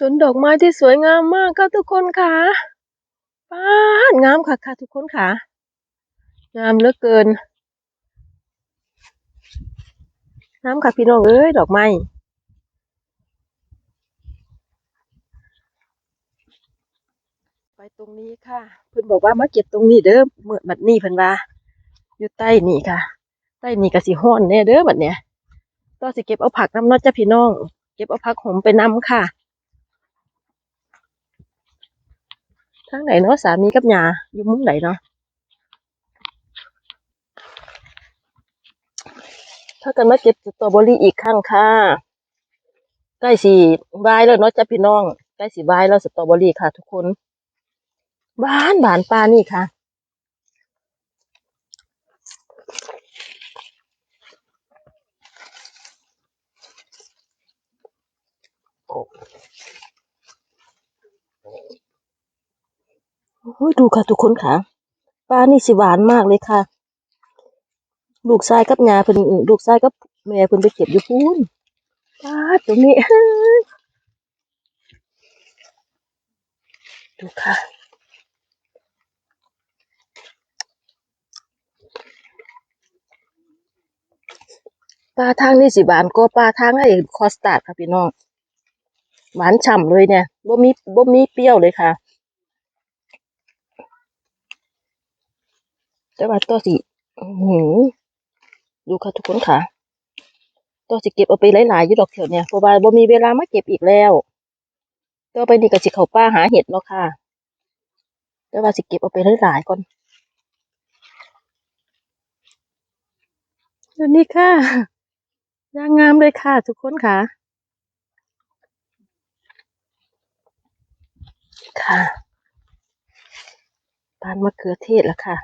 สวนดอกไม้ที่สวยงามมากค่ะทุกคนค่ะป้างามค่ะค่ะทุกคนค่ะ งามเหลือเกินงามค่ะพี่น้องเอ้ยดอกไม้ไปตรงนี้ค่ะ เพิ่อนบอกว่ามาเก็บตรงนี้เด้อเมื่อบัดนี้เพิ่อนว่า อยู่ใต้นี่ค่ะ ใต้นี่ก็สิฮ้อนแน่เด้อบัดเนี้ยต้องสิเก็บเอาผักน้ำนอจ้ะพี่น้อง เก็บเอาผักหอมไปน้ำค่ะ ทางไหนเนาะสามีกับยาอยู่มุมไหนเนาะถ้ากันมาเก็บสตรอเบอรี่อีกครั้งค่ะใกล้สีบายแล้วเนาะจ้ะพี่น้องใกล้สีบายแล้วสตรอเบอรี่ค่ะ ทุกคนบานบานปลานี่ค่ะโอ้ ยดูค่ะทุกคนค่ะปลานี่สิหวานมากเลยค่ะ ลูกชายกับยาเพิ่นลูกชายกับแม่เพิ่นไปเก็บอยู่พูนปลาตรงนี้ดูค่ะปลาทางนี่สิหวานก็ปลาทางไอ้คอสตาร์ดค่ะพี่น้องหวานฉ่ำเลยเนี่ยบ่มีบ่มีเปรี้ยวเลยค่ะ แต่ว่าตัวสิอื้อหือดูค่ะทุกคนค่ะตัวสิเก็บเอาไปหลายๆอยู่ดอกเถียวเนี่ยเพราะว่าบ่มีเวลามาเก็บอีกแล้วต่อไปนี่ก็สิเข้าป่าหาเห็ดแล้วค่ะ แต่ว่าสิเก็บเอาไปหลายๆก่อนดูนี่ค่ะยางงามเลยค่ะ ทุกคนค่ะ ค่ะปานมะเขือเทศแล้วค่ะ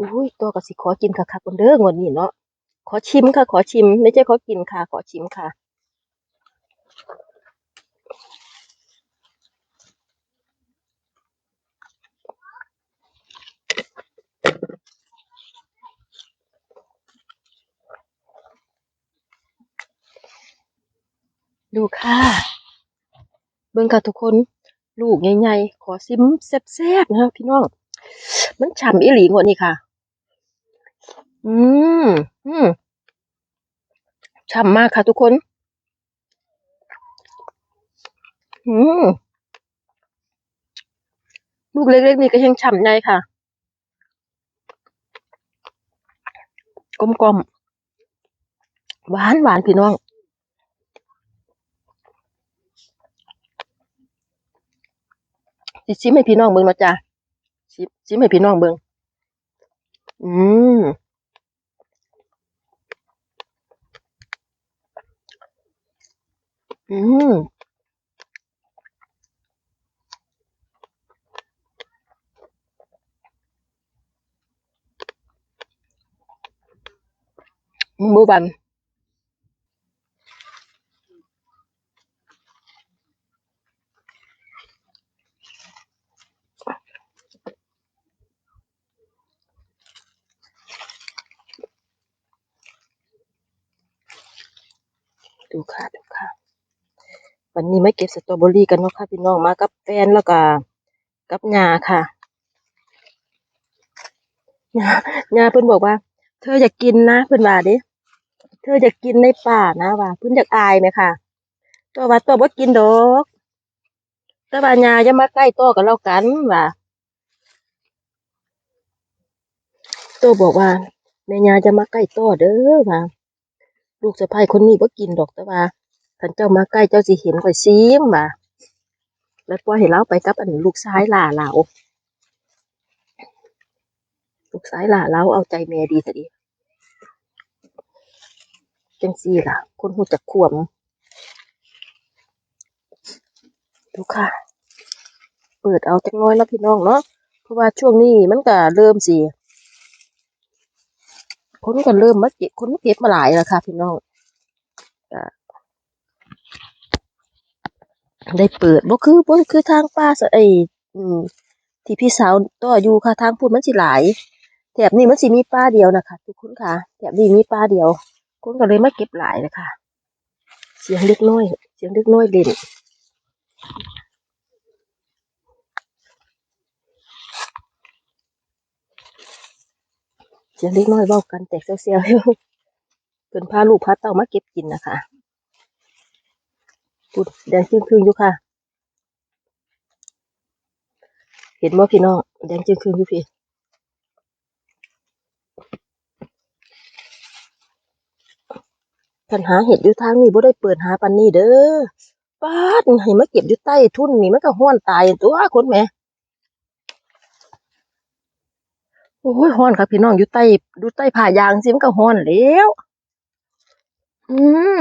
อุ้ยตัวก็สิขอกินค่ะค่ะคนเด้องวันนี้เนาะขอชิมค่ะ ขอชิม ไม่ใช่ขอกินค่ะ ขอชิมค่ะดูค่ะ เบิ่งค่ะทุกคน ลูกใหญ่ๆ ขอซิมแซ่บๆนะคะพี่น้อง มันฉ่ำอีหลีกว่านี่ค่ะ อืม อืมฉ่ำมากค่ะทุกคน อืม ลูกเล็กๆนี่ก็ยังฉ่ำใหญ่ค่ะ กลมๆ หวานหวานพี่น้อง สิชิมให้พี่น้องเบิ่งเนาะจ้ะชิมชิมให้พี่น้องเบิ่งอืม อืมหมูบันดูค่ะดูค่ะ วันนี้ไม่เก็บสตรอเบอรี่กันเนาะค่ะพี่น้องมากับแฟนแล้วก็กับยาค่ะยายาเพิ่นบอกว่า เธออยากกินนะเพิ่นว่าเด้เธออยากกินในป่านะว่าเพิ่นอยากอายไหมค่ะตัวว่าตัวบ่กินดอกแต่ว่ายาอย่ามาใกล้ตัวกับเรากันว่าตัวบอกว่าแม่ยาจะมาใกล้ตัวเด้อว่าลูกสะใภ้คนนี้บ่กินดอกแต่ว่า คันเจ้ามาใกล้เจ้าสิเห็นข่อยซิมว่าแล้วปล่อยให้เราไปกับอันลูกชายหล่าเราลูกชายหล่าเราเอาใจแม่ดีซะดิจังซี่ล่ะ คนฮู้จักควมดูค่ะ เปิดเอาจักน้อยแล้วพี่น้องเนาะเพราะว่าช่วงนี้มันก็เริ่มสิคนก็เริ่มมาเก็บคนเก็บมาหลายแล้วค่ะ พี่น้องก็ ได้เปิดบ่คือบ่คือทางป้าสไออืมที่พี่สาวต่ออยู่ค่ะทางพูดมันสิหลายแถบนี้มันสิมีป้าเดียวนะคะทุกคนค่ะแถบนี้มีป้าเดียวคนก็เลยมาเก็บหลายเลยค่ะเสียงเล็กน้อย เสียงเล็กน้อยเล่นเสียงเล็กน้อยเว้ากันแตกเซียวๆอยู่เพิ่นพาลูกพาเต้ามาเก็บกินนะคะ พูดแดงจึงครึ่งอยู่ค่ะ เห็นบ่พี่น้องแดงจึงครึ่งอยู่พี่ปัญหาเห็ดอยู่ทางนี้บ่ได้เปิดหาปันนี้เด้อป้าดให้มาเก็บอยู่ใต้ทุ่นนี่มันก็ห้อนตายตัวคนแม่โอ้ยห้อนครับพี่น้องอยู่ใต้อยู่ใต้ผ้ายางสิมันก็ห้อนแล้ว อืม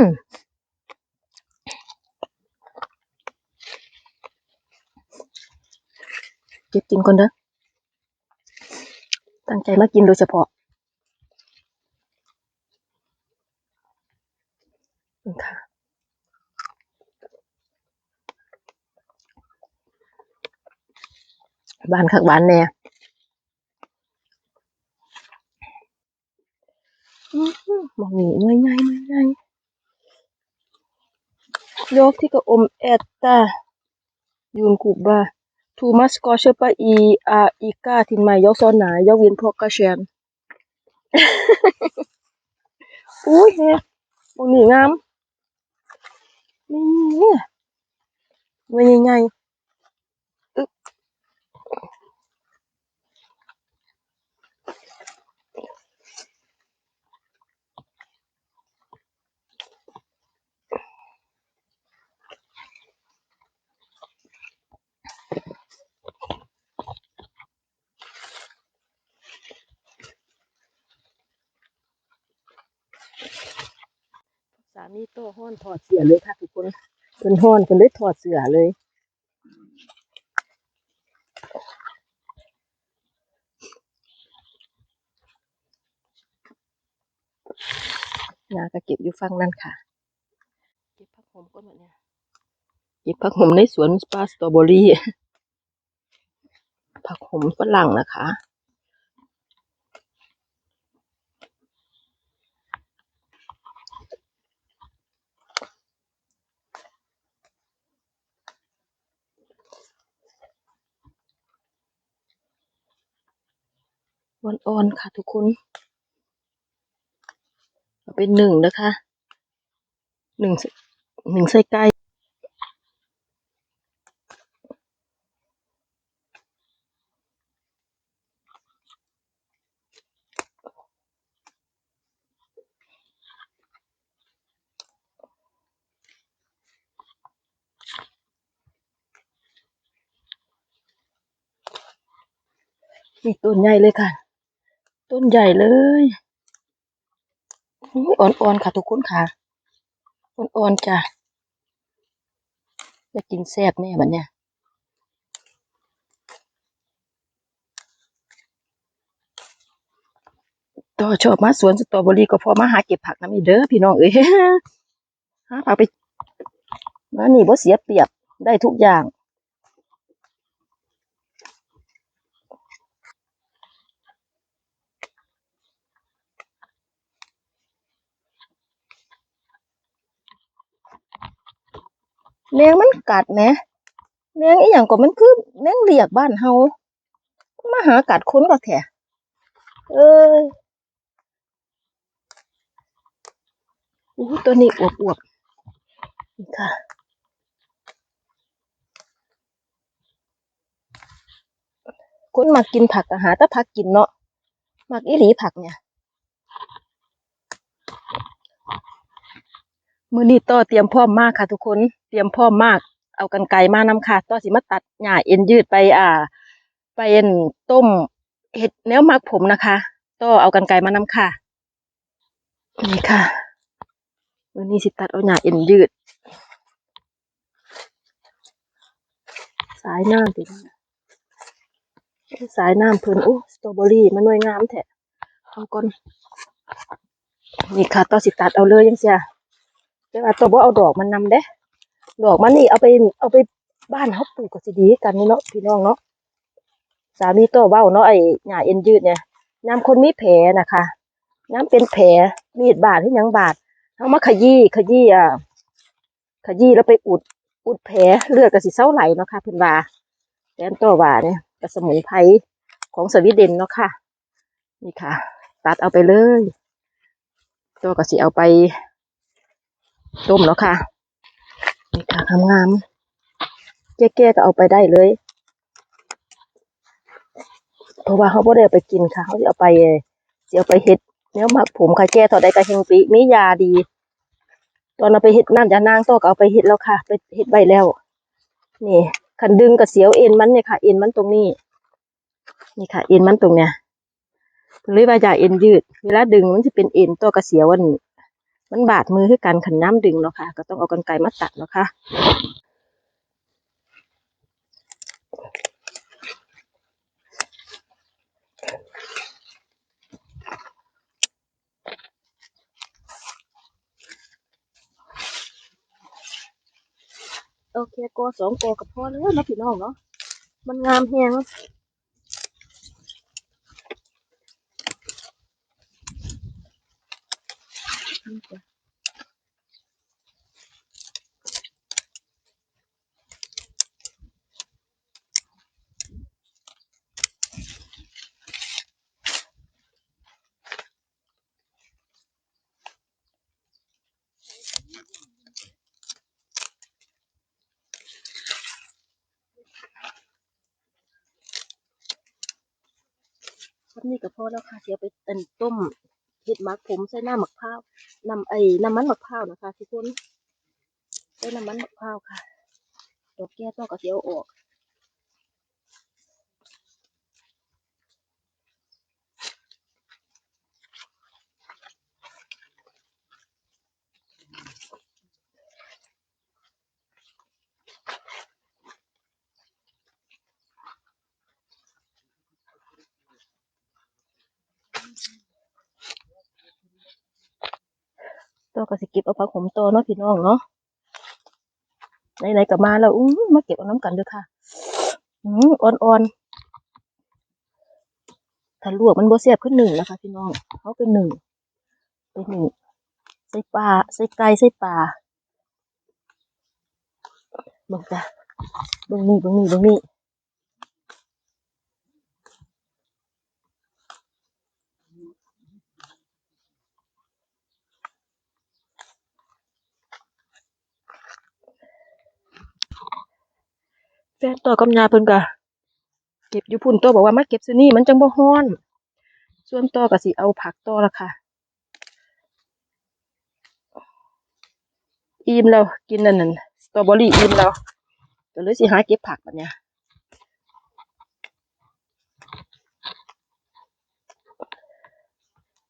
เก็บกินก่อนเด้อ ตั้งใจมากินโดยเฉพาะค่ะบ้านคักบ้านแน่อื้อหือมองนี่หน่วยใหญ่หน่วยยกที่กระอมแอดตายูนกูบา ทูมัสกอเชปะอีอาอีกาทินไมยกซ้อนหนายกเวียนพวกกระเชียนอุ้ยเฮะมองนี่งามนี่หน่วยใหญ่ มีโตห้อนถอดเสื้อเลยค่ะทุกคนเพิ่นห้อนเพิ่นได้ถอดเสื้อเลยยาก็เก็บอยู่ฝั่งนั้นค่ะ เก็บผักหอมก่อนวะเนี่ยเก็บผักหอมในสวนปาสตรอเบอรี่ผักหอมฝรั่งนะคะ อ่อนๆค่ะทุกคนเอาเป็นหนึ่งนะคะหนึ่งหนึ่งใส่ไก่นี่ต้นใหญ่เลยค่ะ ต้นใหญ่เลยอ่อนๆค่ะทุกคนค่ะ อ่อนๆจ้ะจะกินแซ่บแน่บัดเนี่ยต่อชอบมาสวนสตรอเบอรี่ก็พอมาหาเก็บผักน้ำอีเด้อพี่น้องเอ้ยหาผักไปมานี่บ่เสียเปรียบได้ทุกอย่าง แมงมันกัดแหมแมงอีหยังก็มันคือแมงเรียกบ้านเฮามาหากัดคนก็แท้เอ้ยอู้ตัวนี้อวบๆนี่ค่ะคนมากินผักอาหารแต่ผักกินเนาะมักอีหลีผักเนี่ย มือนี้ต่อเตรียมพร้อมมากค่ะ ทุกคนเตรียมพร้อมมาก เอากันไกรมานำค่ะต่อสิมาตัดหญ้าเอ็นยืดไปอ่า ไปเอ็นต้มเห็ดแนวมักผมนะคะต่อเอากันไกรมานำค่ะนี่ค่ะมือนี้สิตัดเอาหญ้าเอ็นยืด สายน้ำติสายน้ำเพิ่นโอ้สตรอเบอรี่มันหน่วยงามแท้เอาก่อนนี่ค่ะต่อสิตัดเอาเลยจังซี่ แต่ว่าตัวบ่เอาดอกมันนำเด้ดอกมันนี่เอาไปเอาไปบ้านเขาปลูกก็สิดีกันนี่เนาะพี่น้องเนาะสามีตัวเว้าเนาะไอ้หญ้าเอ็นยืดเนี่ยน้ำคนมีแผลนะคะน้ำเป็นแผลมีดบาดที่ยังบาดเอามาขยี้ขยี้อะขยี้แล้วไปอุดอุดแผลเลือดก็สิเศร้าไหลเนาะค่ะเพิ่อนว่าแตนตัวว่าเนี่ยกบสมุนไพรของสวีเดนเนาะค่ะ นี่ค่ะ ตัดเอาไปเลย ตัวก็สิเอาไป ต้มเนาะค่ะนี่ค่ะงามๆแก่ๆก็เอาไปได้เลยเพราะว่าเขาบ่ได้เอาไปกินค่ะ เขาจะเอาไปจะเอาไปเฮ็ดเนื้อหมักผมค่ะแก่เท่าใดก็เฮงปีมียาดี ตอนเอาไปเฮ็ดน้ำยานางตัวก็เอาไปเฮ็ดแล้วค่ะ ไปเฮ็ดไว้แล้ว นี่คันดึงกับเสียวเอ็นมันเนี่ยค่ะ เอ็นมันตรงนี้ นี่ค่ะ เอ็นมันตรงเนี้ยหรือว่าอย่าเอ็นยืด เวลาดึงมันจะเป็นเอ็นตัวกระเสียวมัน มันบาดมือคือกันขันน้ำดึงเนาะค่ะ ก็ต้องเอากรรไกรมาตัดเนาะค่ะโอเคกอสองกอกับพ่อแล้วนาะพี่น้องเนาะมันงามแฮง ครับนี่ก็พอแล้วค่ะเสียวไปเป็นต้มเห็ดหมักผมใส่น้ำหมักพร้าวนำไอ้น้ำมันหมักพร้าวนะคะทุกคนใส่น้ำมันหมักพร้าวค่ะดอกแก้ต้องกระเทียวออก ตัวก็สิเก็บเอาผักขมโตเนาะพี่น้องเนาะไหนๆก็มาแล้วอู้มาเก็บเอาน้ำกันเด้วยค่ะอืมอ่อนๆถ้าลวกมันบ่เสียบขึ้นหนึ่งนะคะพี่น้องเขาเป็นหนึ่งเป็นหนึ่งใส่ปลาใส่ไก่ใส่ปลาบิ่งจ้ะบิ่งนี่บิ่งนี่บิ่งนี่ แฟนต่อกับยาเพิ่นก็เก็บอยู่พุ่นตัวบอกว่ามาเก็บซื้อนี่มันจังบ่ฮ้อน ส่วนต่อก็สิเอาผักต่อละค่ะอิ่มแล้วกินนั่นนั่นสตรอเบอรี่อิ่มแล้วก็เลยสิหาเก็บผักบัดเนี้ย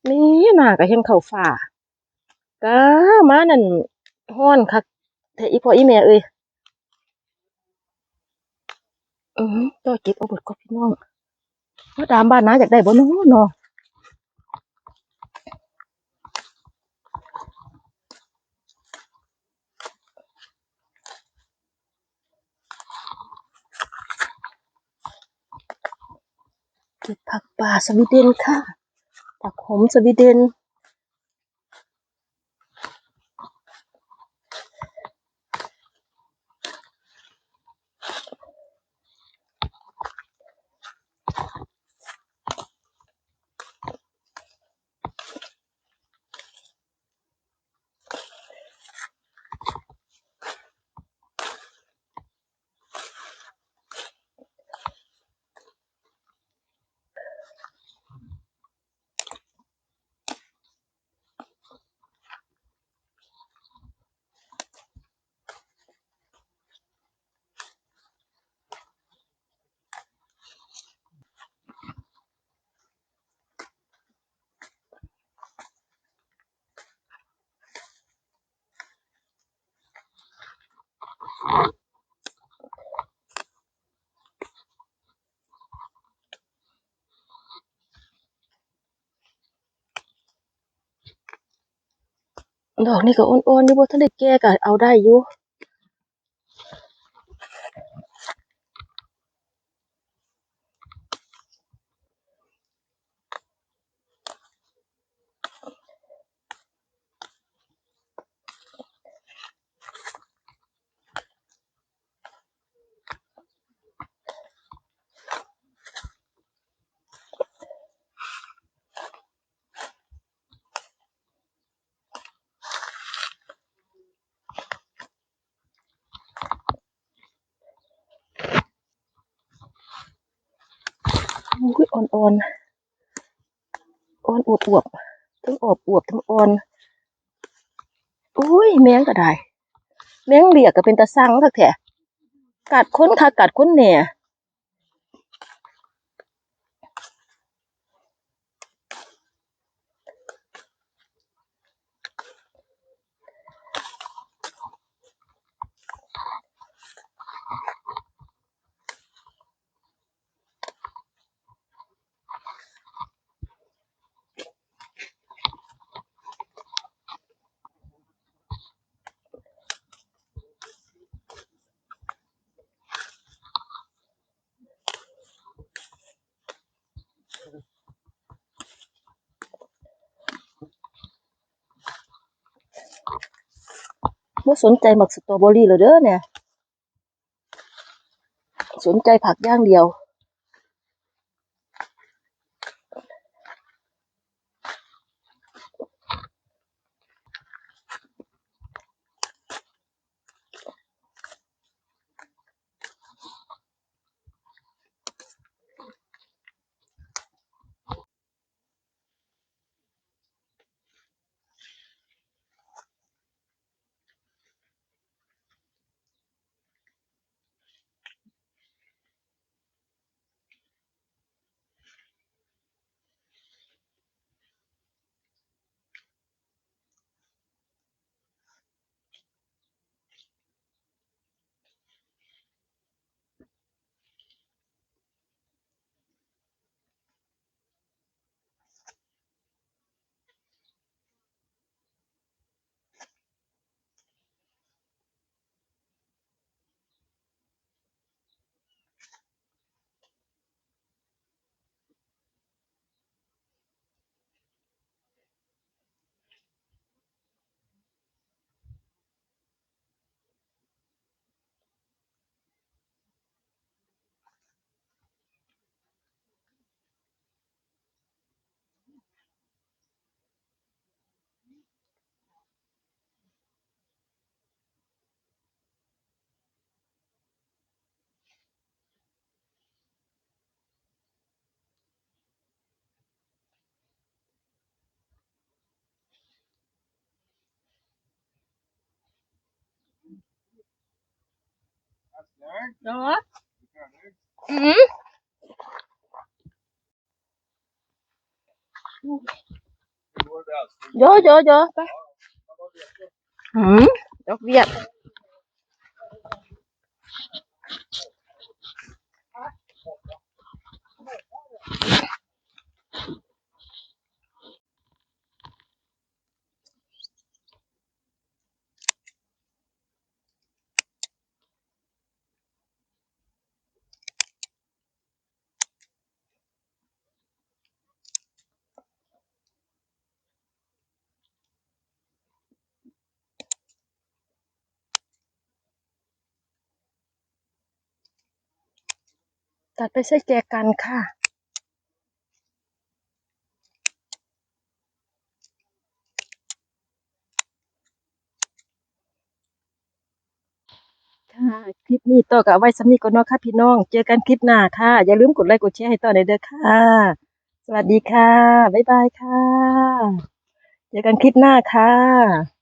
นี่น่าก็เห็นเขาวฟ้าก้ามานั่นฮ้อนคักแต่อีพ่ออีแม่เอ้ย อือต่อเก็บเอาเบิดก็พี่น้องว่าตามบ้านนาอยากได้บ่น้อเนาะเก็บผักป่าสวีเดนค่ะผักขมสวีเดน ดอกนี่ก็อ่อนๆอยู่บ่ทันได้แก่ก็เอาได้อยู่ อ่อนอ่อนอ่อนอวบอวบๆทั้งอวบอวบทั้งอ่อนอุ้ยแมงก็ได้ แมงเหลียกก็เป็นตะซังทักแท้กัดค้นค่ะกัดค้นแห น่บ่สนใจหมักสตรอเบอรี่เลยเด้อเนี่ย สนใจผักย่างเดียว เนาะอืมโยโยโยไปอืมดอกเบี้ย ตัดไปใส่แจกันค่ะค่ะคลิปนี้ต่อกับไว้สำนีก่อนเนาะค่ะพี่น้อง เจอกันคลิปหน้าค่ะ อย่าลืมกดไลค์กดแชร์ให้ต่อในเด้อค่ะ สวัสดีค่ะ บ๊ายบายค่ะ เจอกันคลิปหน้าค่ะ